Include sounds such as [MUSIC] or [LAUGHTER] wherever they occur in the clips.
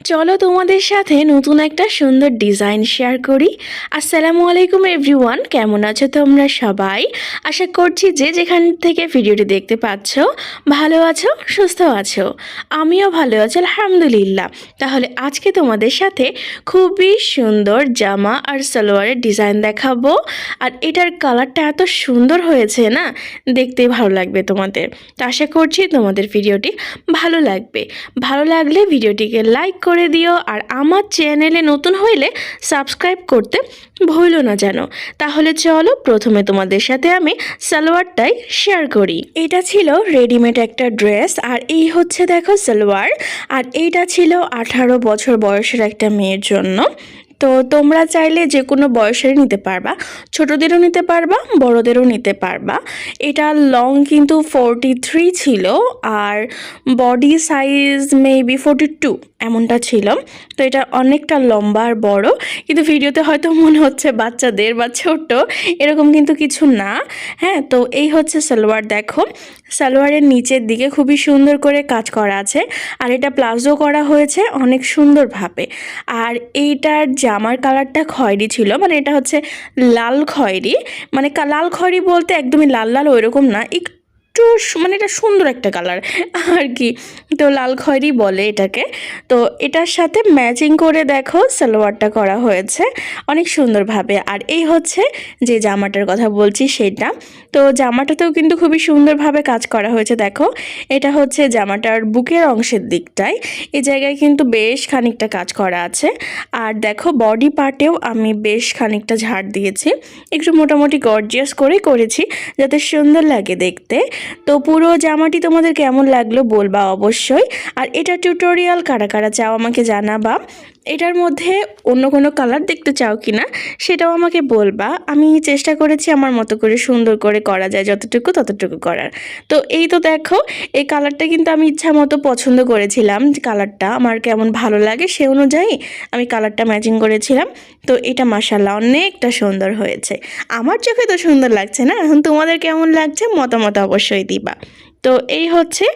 চলো তোমাদের সাথে নতুন একটা সুন্দর ডিজাইন শেয়ার করি। আসসালামু আলাইকুম এভরিওয়ান কেমন আছো তোমরা সবাই? আশা করছি যে যেখান থেকে ভিডিওটি দেখতে পাচ্ছ, ভালো আছো, সুস্থ আছো। আমিও ভালো আছি, আলহামদুলিল্লাহ। তাহলে আজকে তোমাদের সাথে খুবই সুন্দর জামা আর সালোয়ারের ডিজাইন দেখাবো। আর এটার কালারটা এত সুন্দর হয়েছে না, দেখতে ভালো লাগবে তোমাদের। তো আশা করছি তোমাদের ভিডিওটি ভালো লাগবে। ভালো লাগলে ভিডিওটিকে লাইক করে দিও আর আমার চ্যানেলে নতুন হইলে সাবস্ক্রাইব করতে ভুলো না জানো তাহলে চলো প্রথমে তোমাদের সাথে আমি সালোয়ারটাই শেয়ার করি। এটা ছিল রেডিমেড একটা ড্রেস আর এই হচ্ছে দেখো সালোয়ার। আর এইটা ছিল আঠারো বছর বয়সের একটা মেয়ের জন্য। তো তোমরা চাইলে যে কোনো বয়সের নিতে পারবা। ছোটদেরও নিতে পারবা, বড়দেরও নিতে পারবা। এটা লং কিন্তু ফোরটি থ্রি ছিল আর body size maybe forty two এমনটা ছিল। তো এটা অনেকটা লম্বা আর বড়। কিন্তু ভিডিওতে হয়তো মনে হচ্ছে বাচ্চাদের বা ছোট, এরকম কিন্তু কিছু না। হ্যাঁ তো এই হচ্ছে সালোয়ার, দেখো। সালোয়ারের নিচের দিকে খুবই সুন্দর করে কাজ করা আছে। আর এটা প্লাজো করা হয়েছে অনেক সুন্দরভাবে। আর এইটার জামার কালারটা খয়েরি ছিল মানে এটা হচ্ছে লাল খয়েরি। মানে লাল খয়েরি বলতে একদমই লাল লাল ওইরকম না, একটু সু- মানে এটা সুন্দর একটা কালার [LAUGHS] আর কি। তো লাল খয়েরি বলে এটাকে। তো এটার সাথে ম্যাচিং করে দেখো সালোয়ারটা করা হয়েছে অনেক সুন্দরভাবে। আর এই হচ্ছে যে জামাটার কথা বলছি সেটা। তো জামাটাতেও কিন্তু খুবই সুন্দরভাবে কাজ করা হয়েছে, দেখো। এটা হচ্ছে জামাটার বুকের অংশের দিকটায়। এই জায়গায় কিন্তু বেশ খানিকটা কাজ করা আছে। আর দেখো বডি পার্টেও আমি বেশ খানিকটা ঝাড় দিয়েছি। একটু মোটামুটি গর্জিয়াস করে করেছি, যাতে সুন্দর লাগে দেখতে। তো পুরো জামাটি তোমাদের কেমন লাগল বলবা অবশ্যই। আর এটা টিউটোরিয়াল কারা কারা চাও আমাকে জানাবা। এটার মধ্যে অন্য কোনো কালার দেখতে চাও কি না সেটাও আমাকে বলবা। আমি চেষ্টা করেছি আমার মতো করে সুন্দর করে করা যায়, যতটুকু ততটুকু করার। তো এই তো দেখো, এই কালারটা কিন্তু আমি ইচ্ছা মতো পছন্দ করেছিলাম কালারটা আমার কেমন ভালো লাগে সে অনুযায়ী আমি কালারটা ম্যাচিং করেছিলাম। তো এটা মাসাল্লাহ অনেকটা সুন্দর হয়েছে। আমার চোখে তো সুন্দর লাগছে না? এখন তোমাদের কেমন লাগছে? মতামত অবশ্যই দিবা। তো এই হচ্ছে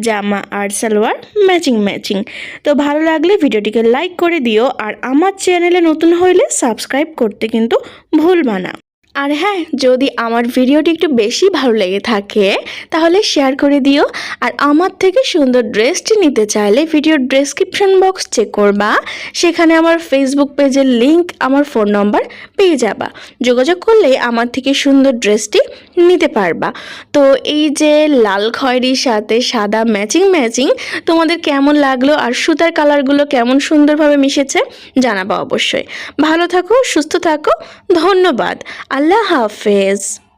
জামা আর সালোয়ার ম্যাচিং ম্যাচিং তো ভালো লাগলে ভিডিওটিকে লাইক করে দিও আর আমার চ্যানেলে নতুন হইলে সাবস্ক্রাইব করতে কিন্তু ভুলবা না। আর হ্যাঁ যদি আমার ভিডিওটি একটু বেশি ভালো লেগে থাকে, তাহলে শেয়ার করে দিও। আর আমার থেকে সুন্দর ড্রেসটি নিতে চাইলে ভিডিওর ডেসক্রিপশন বক্স চেক করবা। সেখানে আমার ফেসবুক পেজের লিংক আমার ফোন নম্বর পেয়ে যাবা। যোগাযোগ করলে আমার থেকে সুন্দর ড্রেসটি নিতে পারবা। তো এই যে লাল খয়েরির সাথে সাদা ম্যাচিং ম্যাচিং তোমাদের কেমন লাগল আর সুতার কালারগুলো কেমন সুন্দরভাবে মিশেছে জানাবা অবশ্যই। ভালো থাকো, সুস্থ থাকো, ধন্যবাদ। আল্লাহ হাফেজ।